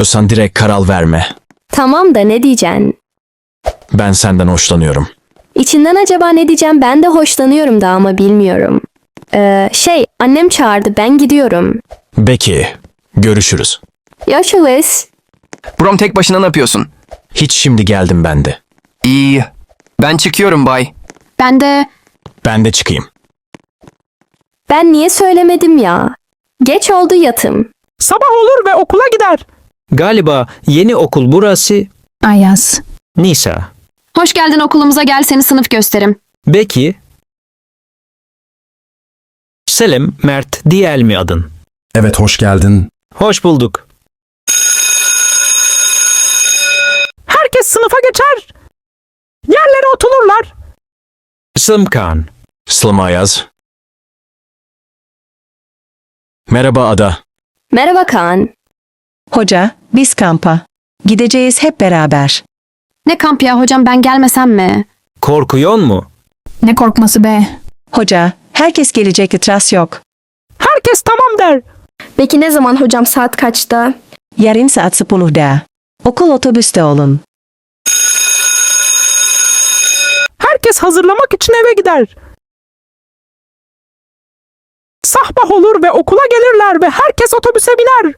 Diyorsan direkt karar verme. Tamam da ne diyeceksin? Ben senden hoşlanıyorum. İçinden acaba ne diyeceğim ben de hoşlanıyorum da ama bilmiyorum. Ee, şey annem çağırdı ben gidiyorum. Becky, görüşürüz. Görüşürüz. Brom tek başına ne yapıyorsun? Hiç şimdi geldim ben de. İyi. Ben çıkıyorum bay. Ben de Ben de çıkayım. Ben niye söylemedim ya? Geç oldu yatım. Sabah olur ve okula gider. Galiba yeni okul burası. Ayaz. Nisa. Hoş geldin okulumuza gel seni sınıf gösterim. Becky. Selim, Mert, Diyel mi adın? Evet hoş geldin. Hoş bulduk. Herkes sınıfa geçer. Yerlere otururlar. Sımkan. Slım Ayaz. Merhaba Ada. Merhaba Kaan. Hoca, biz kampa. Gideceğiz hep beraber. Ne kamp ya hocam ben gelmesem mi? Korkuyor mu? Ne korkması be. Hoca, herkes gelecek itiraz yok. Herkes tamam der. Peki ne zaman hocam saat kaçta? Yarın saat 10'da. Okul otobüste olun. Herkes hazırlamak için eve gider. Sabah olur ve okula gelirler ve herkes otobüse biner.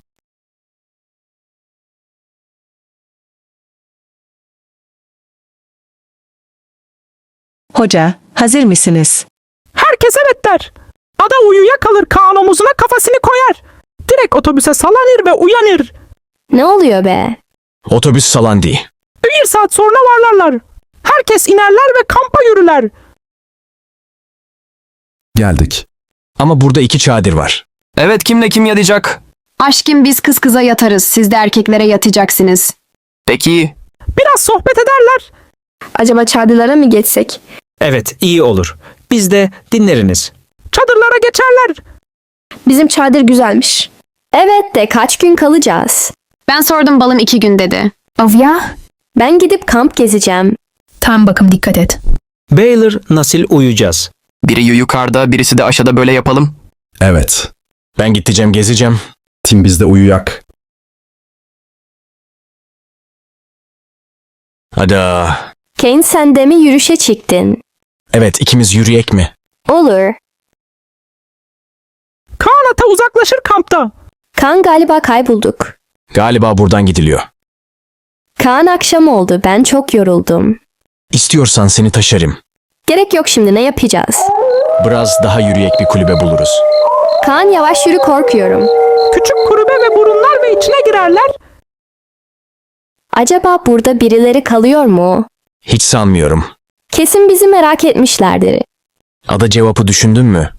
Hoca, hazır mısınız? Herkes evet der. Ada uyuya kalır Kaan omuzuna kafasını koyar. Direkt otobüse salanır ve uyanır. Ne oluyor be? Otobüs salandi. Bir saat sonra varlarlar. Herkes inerler ve kampa yürürler. Geldik. Ama burada iki çadır var. Evet kimle kim yatacak? Aşkım biz kız kıza yatarız siz de erkeklere yatacaksınız. Peki. Biraz sohbet ederler. Acaba çadırlara mı geçsek? Evet, iyi olur. Biz de dinleriniz. Çadırlara geçerler. Bizim çadır güzelmiş. Evet de kaç gün kalacağız? Ben sordum balım iki gün dedi. Of ya. Ben gidip kamp gezeceğim. Tam bakım dikkat et. Baylor nasıl uyuyacağız? Biri yukarıda birisi de aşağıda böyle yapalım. Evet. Ben gideceğim gezeceğim. Tim bizde uyuyak. Ada. Kane sen de mi yürüyüşe çıktın? Evet ikimiz yürüyek mi? Olur. Kaan ata uzaklaşır kampta. Kaan galiba kaybolduk. Galiba buradan gidiliyor. Kaan akşam oldu ben çok yoruldum. İstiyorsan seni taşırım. Gerek yok şimdi ne yapacağız? Biraz daha yürüyek bir kulübe buluruz. Kaan yavaş yürü korkuyorum. Küçük kulübe ve burunlar ve içine girerler. Acaba burada birileri kalıyor mu? Hiç sanmıyorum. Kesin bizi merak etmişlerdir. Ada cevabı düşündün mü?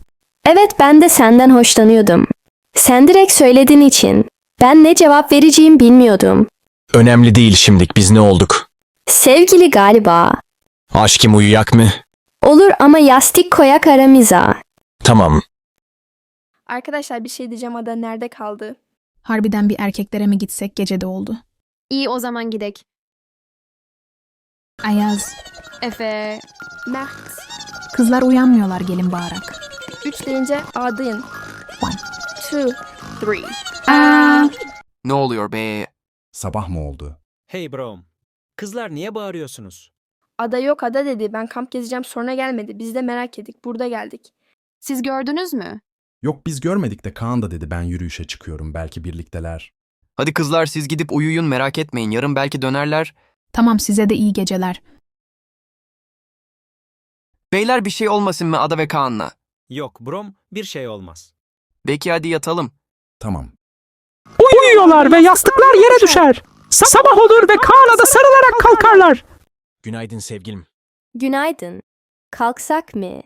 Evet ben de senden hoşlanıyordum. Sen direkt söylediğin için. Ben ne cevap vereceğim bilmiyordum. Önemli değil şimdilik biz ne olduk? Sevgili galiba. Aşkım uyuyak mı? Olur ama yastık koyak aramıza. Tamam. Arkadaşlar bir şey diyeceğim Ada nerede kaldı? Harbiden bir erkeklere mi gitsek gece de oldu. İyi o zaman gidek. Ayaz. Efe. Mert. Kızlar uyanmıyorlar gelin bağırak. 3 deyince Adın. One. 2, 3. Aa, Ne oluyor be? Sabah mı oldu? Hey Brom. Kızlar niye bağırıyorsunuz? Ada yok Ada dedi. Ben kamp gezeceğim sonra gelmedi. Biz de merak ettik. Burada geldik. Siz gördünüz mü? Yok biz görmedik de Kaan da dedi ben yürüyüşe çıkıyorum belki birlikteler. Hadi kızlar siz gidip uyuyun merak etmeyin. Yarın belki dönerler. Tamam size de iyi geceler. Beyler bir şey olmasın mı Ada ve Kaan'la? Yok Brom, bir şey olmaz. Belki hadi yatalım. Tamam. Uyuyorlar ve yastıklar yere düşer. Sabah olur ve Kaan'a da sarılarak kalkarlar. Günaydın sevgilim. Günaydın. Kalksak mı?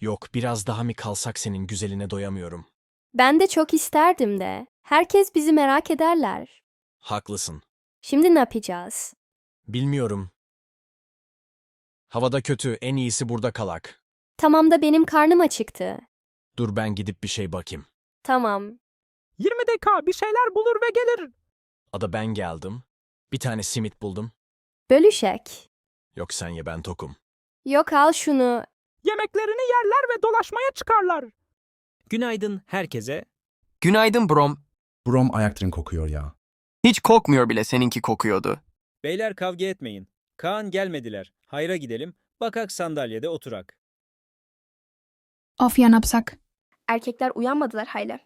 Yok biraz daha mı kalsak senin güzeline doyamıyorum. Ben de çok isterdim de. Herkes bizi merak ederler. Haklısın. Şimdi ne yapacağız? Bilmiyorum. Havada kötü en iyisi burada kalak. Tamam da benim karnım acıktı. Dur ben gidip bir şey bakayım. Tamam. 20 dakika bir şeyler bulur ve gelir. Ada ben geldim. Bir tane simit buldum. Bölüşek. Yok sen ye ben tokum. Yok al şunu. Yemeklerini yerler ve dolaşmaya çıkarlar. Günaydın herkese. Günaydın Brom. Brom ayak kokuyor ya. Hiç kokmuyor bile seninki kokuyordu. Beyler kavga etmeyin. Kaan gelmediler. Hayra gidelim. Bakak sandalyede oturak. Of ya ne yapsak? Erkekler uyanmadılar hala.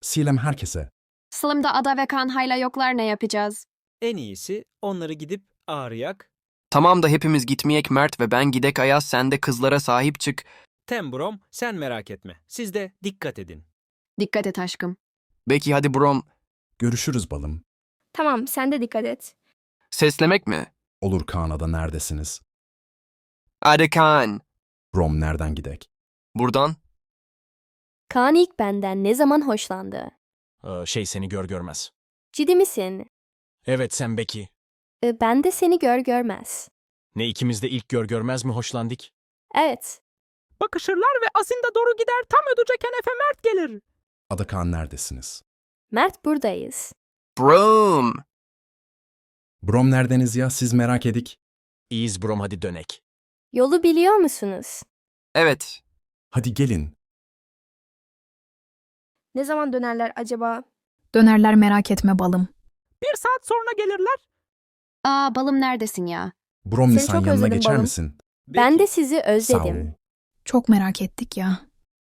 Silem herkese. Slim'de Ada ve Kaan hala yoklar ne yapacağız? En iyisi onları gidip ağrıyak. Tamam da hepimiz gitmeyek Mert ve ben gidek Ayaz sen de kızlara sahip çık. Tembrom sen merak etme. Siz de dikkat edin. Dikkat et aşkım. Belki hadi Brom. Görüşürüz balım. Tamam sen de dikkat et. Seslemek mi? Olur Kaan'a da neredesiniz? Hadi Kaan. Brom nereden gidek? Buradan. Kaan ilk benden ne zaman hoşlandı? Ee, şey seni gör görmez. Ciddi misin? Evet sen Becky. Ee, ben de seni gör görmez. Ne ikimiz de ilk gör görmez mi hoşlandık? Evet. Bakışırlar ve Azin'de doğru gider tam ödeyecekken Efe Mert gelir. Ada Kaan neredesiniz? Mert buradayız. Brom. Brom neredeniz ya siz merak edik. İyiyiz Brom hadi dönek. Yolu biliyor musunuz? Evet. Hadi gelin. Ne zaman dönerler acaba? Dönerler merak etme balım. Bir saat sonra gelirler. Aa balım neredesin ya? Brom Seni Nisan çok yanına özledim geçer balım. misin? Ben de sizi Sağ ol. özledim. Çok merak ettik ya.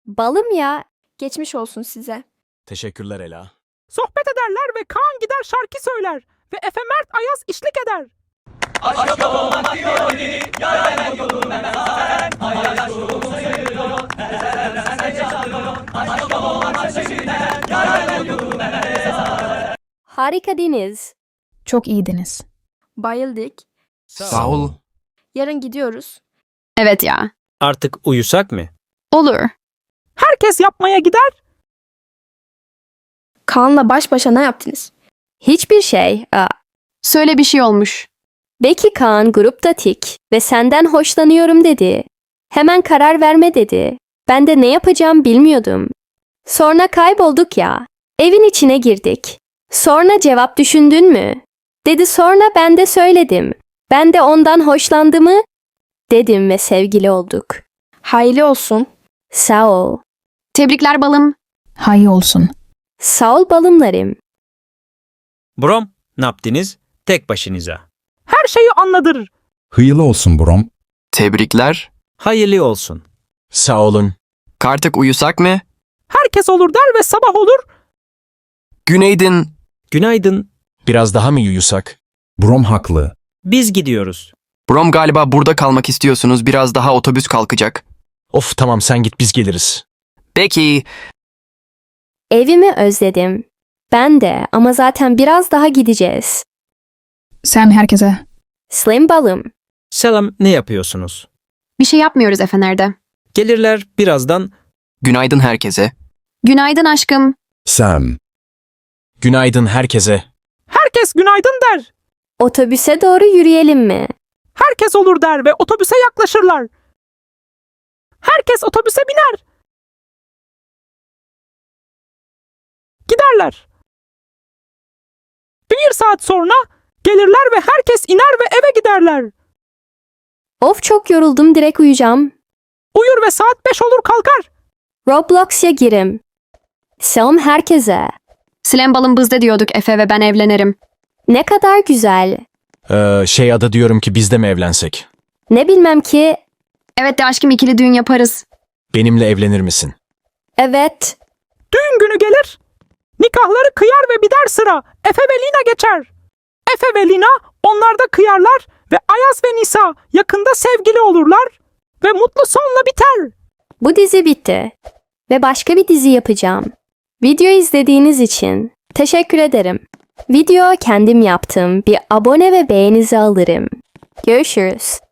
Balım ya. Geçmiş olsun size. Teşekkürler Ela. Sohbet ederler ve Kaan gider şarkı söyler. Ve Efe Mert Ayaz işlik eder. Harika Deniz. Çok iyiydiniz. Bayıldık. Sağ ol. Yarın gidiyoruz. Evet ya. Artık uyusak mı? Olur. Herkes yapmaya gider. Kaan'la baş başa ne yaptınız? Hiçbir şey. Aa, Söyle bir şey olmuş. Belki Kaan grupta tik ve senden hoşlanıyorum dedi. Hemen karar verme dedi. Ben de ne yapacağım bilmiyordum. Sonra kaybolduk ya. Evin içine girdik. Sonra cevap düşündün mü? Dedi sonra ben de söyledim. Ben de ondan hoşlandımı dedim ve sevgili olduk. Hayırlı olsun. Sağ ol. Tebrikler balım. Hay olsun. Sağ ol balımlarım. Brom ne yaptınız? Tek başınıza. Her şeyi anladırır. Hıyılı olsun Brom. Tebrikler. Hayırlı olsun. Sağ olun. Kartık uyusak mı? Herkes olur der ve sabah olur. Günaydın. Günaydın. Biraz daha mı uyusak? Brom haklı. Biz gidiyoruz. Brom galiba burada kalmak istiyorsunuz. Biraz daha otobüs kalkacak. Of tamam sen git biz geliriz. Peki. Evimi özledim. Ben de ama zaten biraz daha gideceğiz. Sen herkese. Slim balım. Selam ne yapıyorsunuz? Bir şey yapmıyoruz Efe nerede? Gelirler birazdan. Günaydın herkese. Günaydın aşkım. Sam. Günaydın herkese. Herkes günaydın der. Otobüse doğru yürüyelim mi? Herkes olur der ve otobüse yaklaşırlar. Herkes otobüse biner. Giderler. Bir saat sonra gelirler ve herkes iner ve eve giderler. Of çok yoruldum direkt uyuyacağım. Uyur ve saat 5 olur kalkar. Roblox'a girim. Selam herkese. Silen balım bızda diyorduk Efe ve ben evlenirim. Ne kadar güzel. Ee, şey ada diyorum ki biz de mi evlensek? Ne bilmem ki. Evet de aşkım ikili düğün yaparız. Benimle evlenir misin? Evet. Düğün günü gelir. Nikahları kıyar ve bider sıra. Efe ve Lina geçer. Efe ve Lina onlar da kıyarlar ve Ayaz ve Nisa yakında sevgili olurlar ve mutlu sonla biter. Bu dizi bitti. Ve başka bir dizi yapacağım. Video izlediğiniz için teşekkür ederim. Video kendim yaptım. Bir abone ve beğenizi alırım. Görüşürüz.